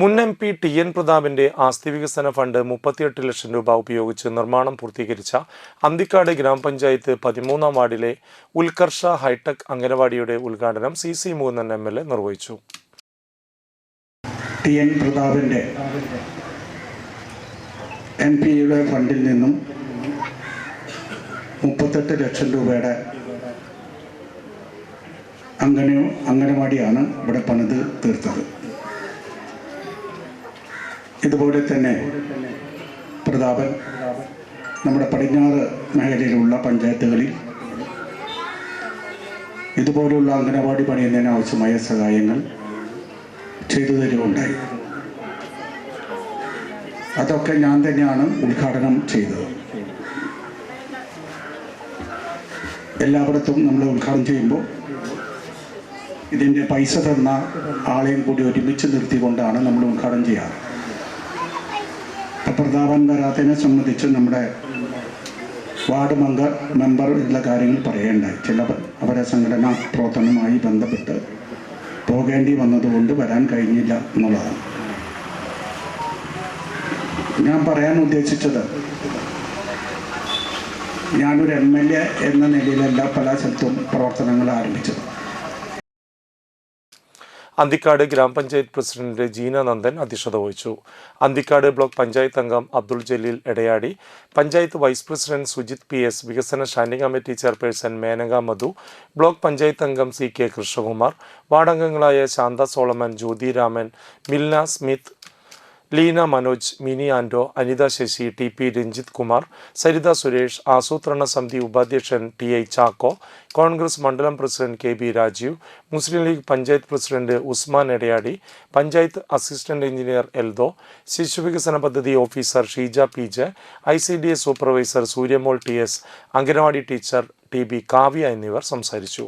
മുൻ M P T N പ്രതാപിന്റെ ആസ്തി വികസന ഫണ്ട് മുപ്പത്തിയെട്ട് ലക്ഷം രൂപ ഉപയോഗിച്ച് നിർമ്മാണം പൂർത്തീകരിച്ച അന്തിക്കാട് ഗ്രാമപഞ്ചായത്ത് പതിമൂന്നാം വാർഡിലെ ഉത്കർഷ ഹൈടെക് അംഗനവാടിയുടെ ഉദ്ഘാടനം C C Moonnan M L A നിർവഹിച്ചു. ടി എൻ പ്രതാപിന്റെ എം പിയുടെ ഫണ്ടിൽ നിന്നും മുപ്പത്തെട്ട് ലക്ഷം രൂപയുടെ അംഗന അംഗനവാടിയാണ് ഇവിടെ പണിത് തീർത്തത്. ഇതുപോലെ തന്നെ പ്രതാപൻ നമ്മുടെ പടിഞ്ഞാറ് മേഖലയിലുള്ള പഞ്ചായത്തുകളിൽ ഇതുപോലുള്ള അംഗനവാടി പണിയുന്നതിന് ആവശ്യമായ സഹായങ്ങൾ ചെയ്തു തരികയുണ്ടായി അതൊക്കെ ഞാൻ തന്നെയാണ് ഉദ്ഘാടനം ചെയ്തത്. എല്ലായിടത്തും നമ്മൾ ഉദ്ഘാടനം ചെയ്യുമ്പോൾ ഇതിന്റെ പൈസ തന്ന ആളെയും കൂടി ഒരുമിച്ച് നിർത്തിക്കൊണ്ടാണ് നമ്മൾ ഉദ്ഘാടനം ചെയ്യാറ്. പ്രതാപൻ വരാത്തതിനെ സംബന്ധിച്ച് നമ്മുടെ വാർഡ് മെമ്പർ മെമ്പർ ഉള്ള കാര്യങ്ങൾ പറയേണ്ടായി ചില അവരെ സംഘടനാ പ്രവർത്തനവുമായി ബന്ധപ്പെട്ട് പോകേണ്ടി വന്നതുകൊണ്ട് വരാൻ കഴിഞ്ഞില്ല എന്നുള്ളതാണ്. ഞാൻ പറയാൻ ഉദ്ദേശിച്ചത് ഞാനൊരു എം എൽ എ എന്ന നിലയിലല്ല പല സ്ഥലത്തും പ്രവർത്തനങ്ങൾ ആരംഭിച്ചത്. അന്തിക്കാട് ഗ്രാമപഞ്ചായത്ത് പ്രസിഡന്റ് ജീന നന്ദൻ അധ്യക്ഷത വഹിച്ചു. അന്തിക്കാട് ബ്ലോക്ക് പഞ്ചായത്ത് അംഗം Abdul Jaleel Edayadi panchayat vice president Sujith P S വികസന standing committee chairperson Menaka Madhu block panchayat അംഗം സി കെ കൃഷ്ണകുമാർ വാർഡംഗങ്ങളായ Shantha Solomon Jyothi Raman Milna Smith Leena Manoj Mini Ando Anitha Sasi T P Ranjith Kumar Saritha Suresh ആസൂത്രണ സമിതി ഉപാധ്യക്ഷൻ പി ഐ ചാക്കോ കോൺഗ്രസ് മണ്ഡലം president K B Rajeev Muslim League panchayat president Usman Edayadi panchayat assistant engineer Eldho ശിശുവികസന പദ്ധതി officer Sheeja P J I C D S supervisor Suryamol T S anganwadi teacher T B Kavya എന്നിവർ സംസാരിച്ചു.